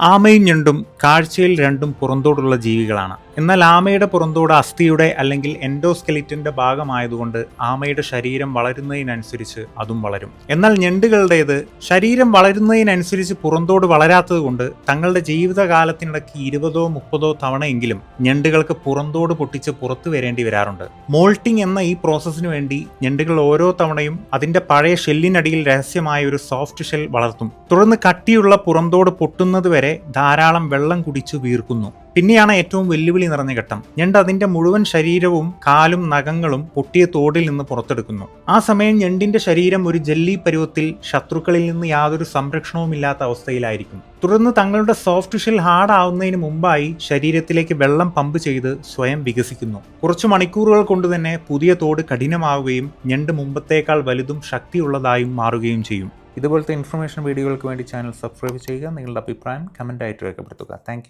ആമയും ഞണ്ടും കാഴ്ചയിൽ രണ്ടും പുറന്തോടുള്ള ജീവികളാണ്. എന്നാൽ ആമയുടെ പുറന്തോട് അസ്ഥിയുടെ അല്ലെങ്കിൽ എൻഡോസ്കെലിറ്റിന്റെ ഭാഗമായതുകൊണ്ട് ആമയുടെ ശരീരം വളരുന്നതിനനുസരിച്ച് അതും വളരും. എന്നാൽ ഞണ്ടുകളുടേത് ശരീരം വളരുന്നതിനനുസരിച്ച് പുറന്തോട് വളരാത്തതുകൊണ്ട് തങ്ങളുടെ ജീവിതകാലത്തിനിടയ്ക്ക് ഇരുപതോ മുപ്പതോ തവണയെങ്കിലും ഞണ്ടുകൾക്ക് പുറന്തോട് പൊട്ടിച്ച് പുറത്തു വരേണ്ടി വരാറുണ്ട്. മോൾട്ടിംഗ് എന്ന ഈ പ്രോസസ്സിന് വേണ്ടി ഞണ്ടുകൾ ഓരോ തവണയും അതിന്റെ പഴയ ഷെല്ലിനടിയിൽ രഹസ്യമായ ഒരു സോഫ്റ്റ് ഷെൽ വളർത്തും. തുടർന്ന് കട്ടിയുള്ള പുറന്തോട് പൊട്ടുന്നത് വരെ ധാരാളം വെള്ളം കുടിച്ചു വീർക്കുന്നു. പിന്നെയാണ് ഏറ്റവും വെല്ലുവിളി നിറഞ്ഞ ഘട്ടം. ഞണ്ട് അതിന്റെ മുഴുവൻ ശരീരവും കാലും നഖങ്ങളും പൊട്ടിയ തോടിൽ നിന്ന് പുറത്തെടുക്കുന്നു. ആ സമയം ഞണ്ടിന്റെ ശരീരം ഒരു ജെല്ലി പരുവത്തിൽ ശത്രുക്കളിൽ നിന്ന് യാതൊരു സംരക്ഷണവുമില്ലാത്ത അവസ്ഥയിലായിരിക്കും. തുടർന്ന് തങ്ങളുടെ സോഫ്റ്റ് ഷെൽ ഹാർഡ് ആവുന്നതിന് മുമ്പായി ശരീരത്തിലേക്ക് വെള്ളം പമ്പ് ചെയ്ത് സ്വയം വികസിക്കുന്നു. കുറച്ചു മണിക്കൂറുകൾ കൊണ്ട് തന്നെ പുതിയ തോട് കഠിനമാവുകയും ഞണ്ട് മുമ്പത്തേക്കാൾ വലുതും ശക്തിയുള്ളതായും മാറുകയും ചെയ്യും. ഇതുപോലത്തെ ഇൻഫർമേഷൻ വീഡിയോകൾക്ക് വേണ്ടി ചാനൽ സബ്സ്ക്രൈബ് ചെയ്യുക. നിങ്ങളുടെ അഭിപ്രായം കമന്റായിട്ട് രേഖപ്പെടുത്തുക. താങ്ക്